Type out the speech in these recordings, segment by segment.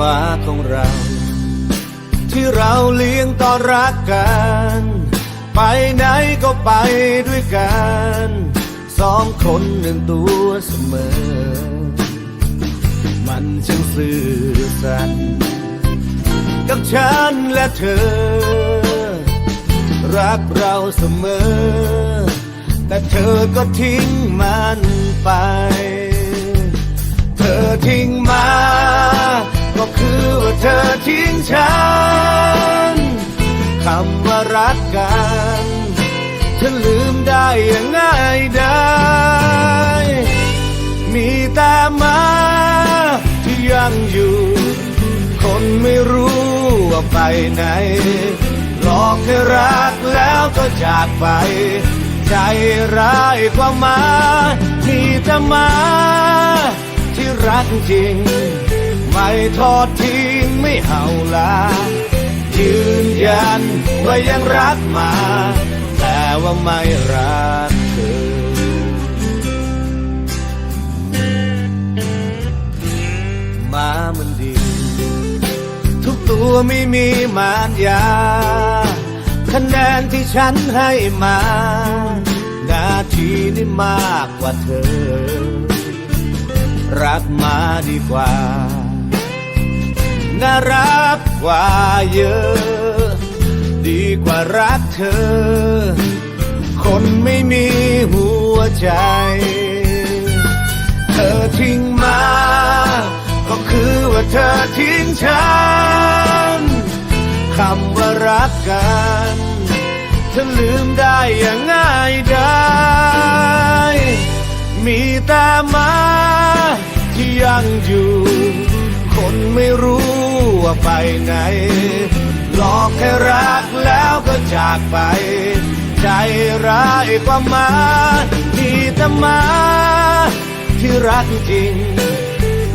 มาของเรา ที่เราเลี้ยงตอนรักกัน ไปไหนก็ไปด้วยกันสองคนหนึ่งตัวเสมอ มันช่างสื่อสัตย์กับฉันและเธอ รักเราเสมอ แต่เธอก็ทิ้งมันไป เธอทิ้ง ทิ้งฉัน คำว่ารักกันเธอลืมได้ยังง่ายได้ มีแต่มาที่ยังอยู่ คนไม่รู้ว่าไปไหน หลอกให้รักแล้วก็จากไป ใจร้ายกว่ามาที่จะมาที่รักจริง ไม่ทอดทิ้งไม่เห่าลา ยืนยันว่ายังรักมา แต่ว่าไม่รักเธอมามันดี ทุกตัวไม่มีมารยา คะแนนที่ฉันให้มานาทีนี่มากกว่าเธอ รักมาดีกว่า น่ารักกว่าเยอะ ดีกว่ารักเธอ คนไม่มีหัวใจ เธอทิ้งมา ก็คือว่าเธอทิ้งฉันคำว่ารักกันเธอลืมได้อย่างง่ายได้มีแต่มาที่ยังอยู่ นไม่รู้ว่าไปไหน หลอกให้รักแล้วก็จากไป ใจร้ายกว่ามาที่แต่มาที่รักจริง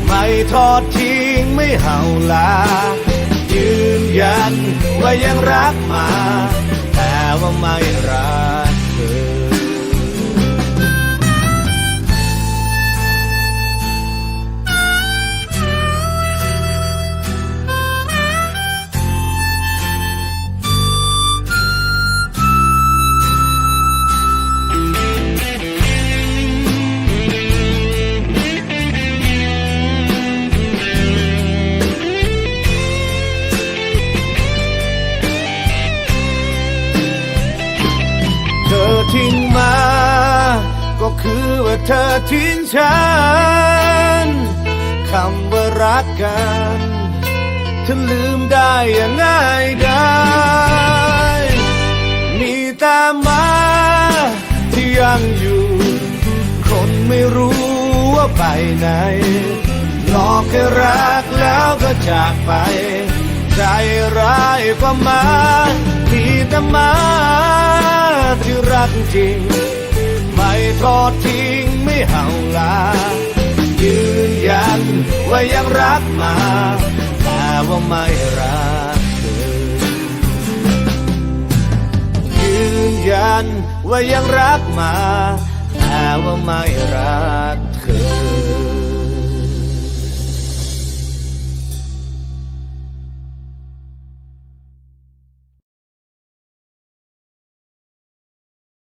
ไม่ทอดทิ้งไม่เห่าลา ยืนยันว่ายังรักมา แต่ว่าไม่รัก ทิ้งมา ก็คือว่าเธอทิ้งฉันคำว่ารักกันเธอลืมได้อย่างง่ายได้มีแต่มาที่ยังอยู่ คนไม่รู้ว่าไปไหนหลอกให้รักแล้วก็จากไป ใจร้ายกว่ามาที่แต่มา กจริง ไม่ทอดทิ้งไม่เห่าลา ยืนยันว่ายังรักมาแต่ว่าไม่รักเธอยืนยันว่ายังรักมาแต่ว่าไม่รักเธอ